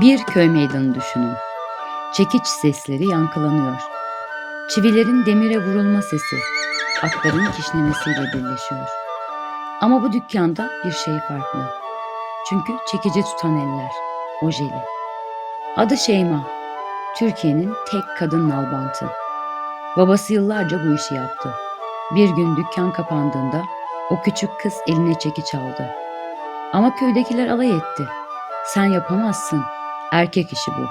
Bir köy meydanı düşünün. Çekiç sesleri yankılanıyor. Çivilerin demire vurulma sesi, atların kişnemesiyle birleşiyor. Ama bu dükkanda bir şey farklı. Çünkü çekici tutan eller, ojeli. Adı Şeyma, Türkiye'nin tek kadın nalbantı. Babası yıllarca bu işi yaptı. Bir gün dükkan kapandığında o küçük kız eline çekiç aldı. Ama köydekiler alay etti. Sen yapamazsın. Erkek işi bu.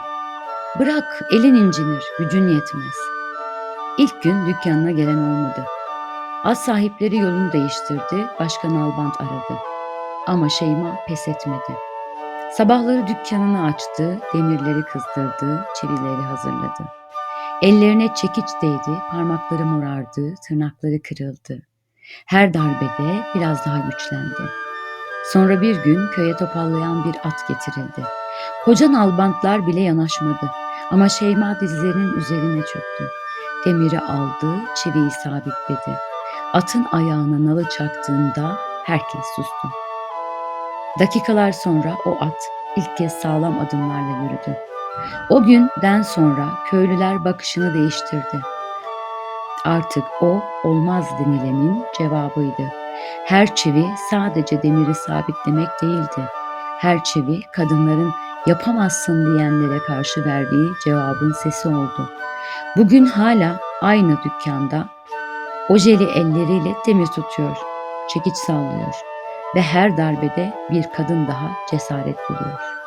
Bırak elin incinir, gücün yetmez. İlk gün dükkanına gelen olmadı. Az sahipleri yolunu değiştirdi, başka nalbant aradı. Ama Şeyma pes etmedi. Sabahları dükkanını açtı, demirleri kızdırdı, çivileri hazırladı. Ellerine çekiç değdi, parmakları morardı, tırnakları kırıldı. Her darbede biraz daha güçlendi. Sonra bir gün köye topallayan bir at getirildi. Koca nalbantlar bile yanaşmadı. Ama Şeyma dizlerinin üzerine çöktü. Demiri aldı, çiviyi sabitledi. Atın ayağına nalı çaktığında herkes sustu. Dakikalar sonra o at ilk kez sağlam adımlarla yürüdü. O günden sonra köylüler bakışını değiştirdi. Artık o olmaz denilenin cevabıydı. Her çivi sadece demiri sabitlemek değildi. Her çivi kadınların yapamazsın diyenlere karşı verdiği cevabın sesi oldu. Bugün hala aynı dükkanda ojeli elleriyle demir tutuyor, çekiç sallıyor ve her darbede bir kadın daha cesaret buluyor.